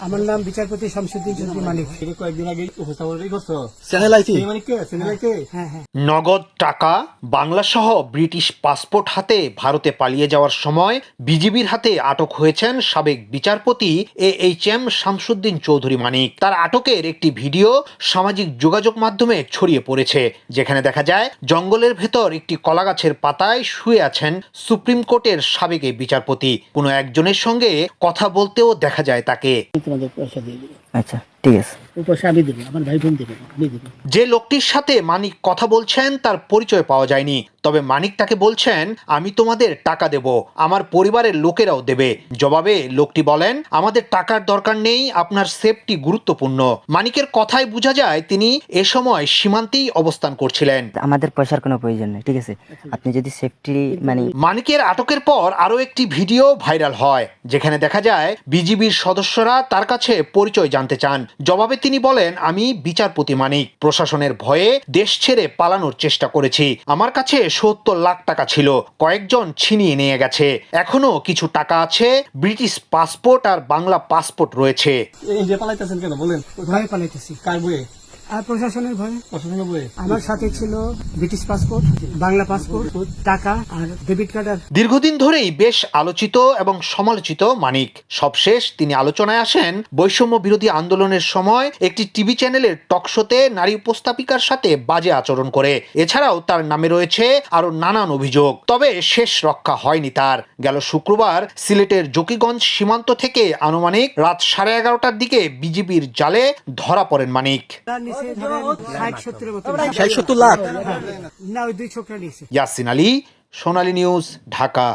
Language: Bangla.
আমার নাম বিচারপতি শামসুদ্দিন চৌধুরী মালিক। কয়েকদিন আগে হ্যাঁ হ্যাঁ। নগদ টাকা বাংলা সহ ব্রিটিশ পাসপোর্ট হাতে ভারতে পালিয়ে যাওয়ার সময় বিজিবির হাতে আটক হয়েছেন সাবেক বিচারপতি A H M Shamsuddin Chowdhury Manik. তার আটকের একটি ভিডিও সামাজিক যোগাযোগ মাধ্যমে ছড়িয়ে পড়েছে যেখানে দেখা যায় জঙ্গলের ভেতর একটি কলাগাছের পাতায় শুয়ে আছেন সুপ্রিম কোর্টের সাবেক বিচারপতি। কোনো একজনের সঙ্গে কথা বলতেও দেখা যায় তাকে। তোমাদের পয়সা দিয়ে দেবো আচ্ছা ঠিক আছে। ওই আমি দেবো আমার ভাই বোন দেবে আমি দেবো। যে লোকটির সাথে মানিক কথা বলছেন তার পরিচয় পাওয়া যায়নি। তবে মানিক তাকে বলছেন আমি তোমাদের টাকা দেব আমার পরিবারের লোকেরাও দেবে। জবাবে লোকটি বলেন আমাদের টাকার দরকার নেই আপনার সেফটি গুরুত্বপূর্ণ। মানিকের কথায় বোঝা যায় তিনি এ সময় সীমান্তেই অবস্থান করছিলেন। আমাদের পয়সার কোনো প্রয়োজন নেই ঠিক আছে? আপনি যদি সেফটি মানে মানিকের আটকের পর আরও একটি ভিডিও ভাইরাল হয় যেখানে দেখা যায় বিজিবির সদস্যরা তার কাছে পরিচয় জানতে চান। জবাবে তিনি বলেন, আমি বিচারপতি মানিক। প্রশাসনের ভয়ে দেশ ছেড়ে পালানোর চেষ্টা করেছি। আমার কাছে সত্তর লাখ টাকা ছিল। কয়েকজন ছিনিয়ে নিয়ে গেছে। এখনও কিছু টাকা আছে, ব্রিটিশ পাসপোর্ট আর বাংলা পাসপোর্ট রয়েছে। পালাইতেছেন কেন? বলেন। পালাইতেছি? কার আর প্রশাসনের ভয়ে প্রশাসনের আমার সাথে ছিল ব্রিটিশ পাসপোর্ট বাংলা পাসপোর্ট টাকা আর ডেবিট কার্ড আর দীর্ঘদিন ধরেই বেশ আলোচিত এবং সমালোচিত মানিক। সবশেষ তিনি আলোচনায় আসেন বৈষম্য বিরোধী আন্দোলনের সময় একটি টিভি চ্যানেলের টকশোতে নারী উপস্থাপিকার সাথে বাজে আচরণ করে। এছাড়াও তার নামে রয়েছে আরও নানান অভিযোগ। তবে শেষ রক্ষা হয়নি তার। গেল শুক্রবার সিলেটের জকিগঞ্জ সীমান্ত থেকে আনুমানিক রাত সাড়ে এগারোটার দিকে বিজিবির জালে ধরা পড়েন মানিক। ষাট সত্তর লাখ। না ওই দুই ছোকরা নিয়েছে। ইয়াসিন আলী সোনালী নিউজ ঢাকা।